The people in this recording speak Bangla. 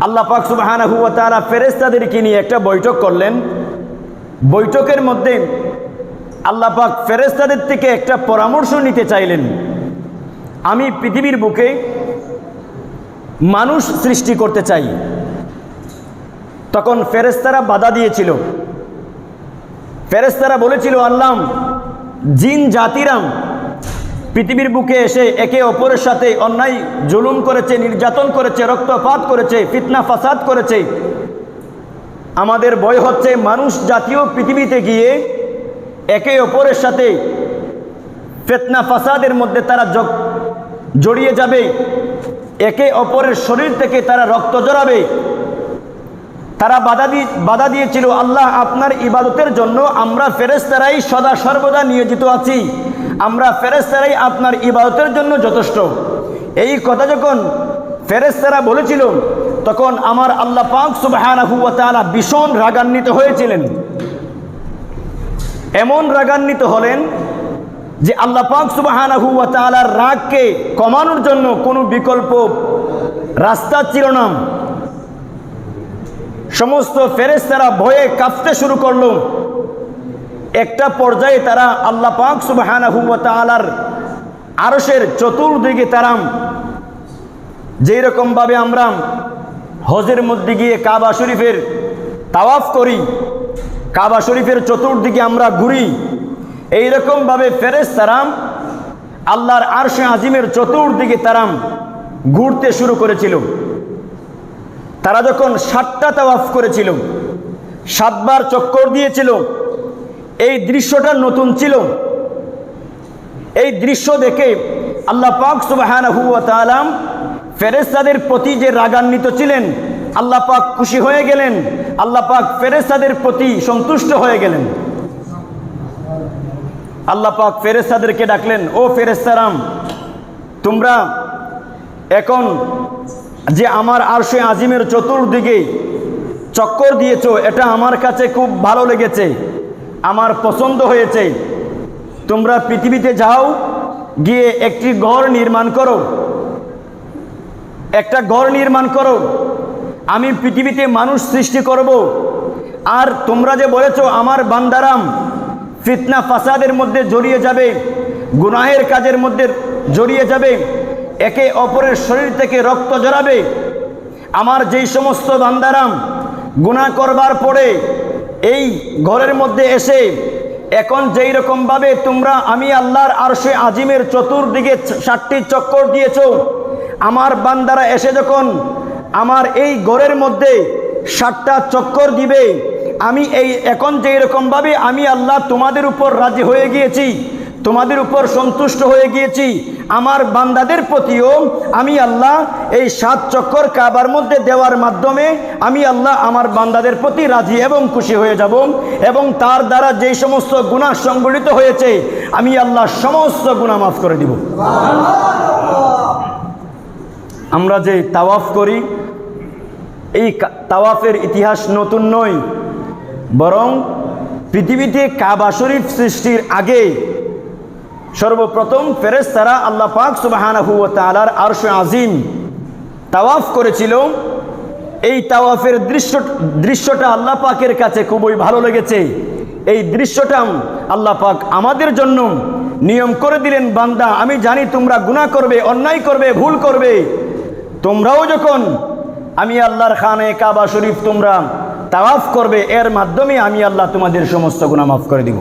আল্লাহ পাক সুবাহানাহু ওয়া তাআলা ফেরেশতাদেরকে নিয়ে একটা বৈঠক করলেন। বৈঠকের মধ্যে আল্লাহ পাক ফেরেশতাদের থেকে একটা পরামর্শ নিতে চাইলেন। আমি পৃথিবীর বুকে মানুষ সৃষ্টি করতে চাই। তখন ফেরেশতারা বাধা দিয়েছিল। ফেরেশতারা বলেছিল, আল্লাহ, জিন জাতিরাম পৃথিবীর বুকে এসে একে অপরের সাথে অন্যায়, জুলুম করেছে, নির্যাতন করেছে, রক্তপাত করেছে, ফিতনা, ফাসাদ করেছে। আমাদের ভয় হচ্ছে মানুষ জাতীয় পৃথিবীতে গিয়ে একে অপরের সাথে ফেতনা, ফাসাদের মধ্যে তারা জড়িয়ে যাবে। একে অপরের শরীর থেকে তারা রক্ত জড়াবে। তারা বাধা দিয়ে বাধা দিয়েছিল, আল্লাহ আপনার ইবাদতের জন্য আমরা ফেরেস্তারাই সদা সর্বদা নিয়োজিত আছি। আমরা ফেরেস্তারাই আপনার ইবাদতের জন্য যথেষ্ট। এই কথা যখন ফেরেস্তারা বলেছিল, তখন আমার আল্লাহ পাক তাআলা ভীষণ রাগান্বিত হয়েছিলেন। এমন রাগান্বিত হলেন যে আল্লাহ পাক সুবাহানাহু ওয়া তাআলার রাগকে কমানোর জন্য কোনো বিকল্প রাস্তা ছিল না। সমস্ত ফেরেশতারা ভয়ে কাঁপতে শুরু করল। একটা পর্যায়ে তারা আল্লাহ পাক সুবহানাহু ওয়া তাআলার আরশের চতুর্দিকে তারাম যেই রকম ভাবে আমরা হজের মধ্যে গিয়ে কাবা শরীফের তাওয়াফ করি, কাবা শরীফের চতুর্দিকে আমরা ঘুরি, এই রকম ভাবে ফেরেশতারা আল্লাহর আরশে আজিমের চতুর্দিকে তারাম ঘুরতে শুরু করেছিল। তারা যখন সাতটা তাওয়াফ করেছিল, সাতবার চক্কর দিয়েছিল এই দৃশ্যটা নতুন ছিল। এই দৃশ্য দেখে আল্লাহ পাক তাআলা ফেরেশতাদের প্রতি যে রাগান্বিত ছিলেন, আল্লাহ পাক খুশি হয়ে গেলেন, আল্লাহ পাক ফেরেশতাদের প্রতি সন্তুষ্ট হয়ে গেলেন। আল্লাহ পাক ফেরেশতাদেরকে ডাকলেন, ও ফেরেশতারাম, তোমরা এখন যে আমার আরশে আজিমের চতুর্দিকে চক্কর দিয়েছ, এটা আমার কাছে খুব ভালো লেগেছে। আমার পছন্দ হয়েছে। তোমরা পৃথিবীতে যাও, গিয়ে একটি ঘর নির্মাণ করো। একটা ঘর নির্মাণ করো। আমি পৃথিবীতে মানুষ সৃষ্টি করব। আর তোমরা যে বলেছ, আমার বান্দারাম ফিতনা ফাসাদের মধ্যে জড়িয়ে যাবে, গুনাহের কাজের মধ্যে জড়িয়ে যাবে, একে অপরের শরীর থেকে রক্ত জড়াবে আমার যেই সমস্ত বান্দারাম গুনাহ করবার পরে এই ঘরের মধ্যে এসে এখন যেই রকমভাবে তোমরা আমি আল্লাহর আরশে আজিমের চতুর্দিকে ষাটটি চক্কর দিয়েছ, আমার বান্দারা এসে যখন আমার এই ঘরের মধ্যে ষাটটা চক্কর দিবে, আমি এই এখন যেই রকমভাবে আমি আল্লাহ তোমাদের উপর রাজি হয়ে গিয়েছি তোমাদের উপর সন্তুষ্ট হয়ে গিয়েছি। আমার বান্দাদের প্রতিও আমি আল্লাহ এই সাত চক্কর কাবার মধ্যে দেওয়ার মাধ্যমে আমি আল্লাহ আমার বান্দাদের প্রতি রাজি এবং খুশি হয়ে যাব এবং তার দ্বারা যেই সমস্ত গুণা সংগঠিত হয়েছে, আমি আল্লাহ সমস্ত গুণা মাফ করে দিব। আমরা যে তাওয়াফ করি, এই তাওয়াফের ইতিহাস নতুন নয়, বরং পৃথিবীতে কাবা শরীফ সৃষ্টির আগে সর্বপ্রথম ফেরেশতারা আল্লাহ পাক সুবাহানাহু ওয়া তাআলার আরশ আজিম তাওয়াফ করেছিল। এই তাওয়াফের দৃশ্য, দৃশ্যটা আল্লাহ পাকের কাছে খুবই ভালো লেগেছে। এই দৃশ্যটা আল্লাহ পাক আমাদের জন্য নিয়ম করে দিলেন, বান্দা, আমি জানি তোমরা গুনাহ করবে, অন্যায় করবে, ভুল করবে। তোমরাও যখন আমি আল্লাহর খানে কাবা শরীফ তোমরা তাওয়াফ করবে, এর মাধ্যমে আমি আল্লাহ তোমাদের সমস্ত গুনাহ মাফ করে দিব।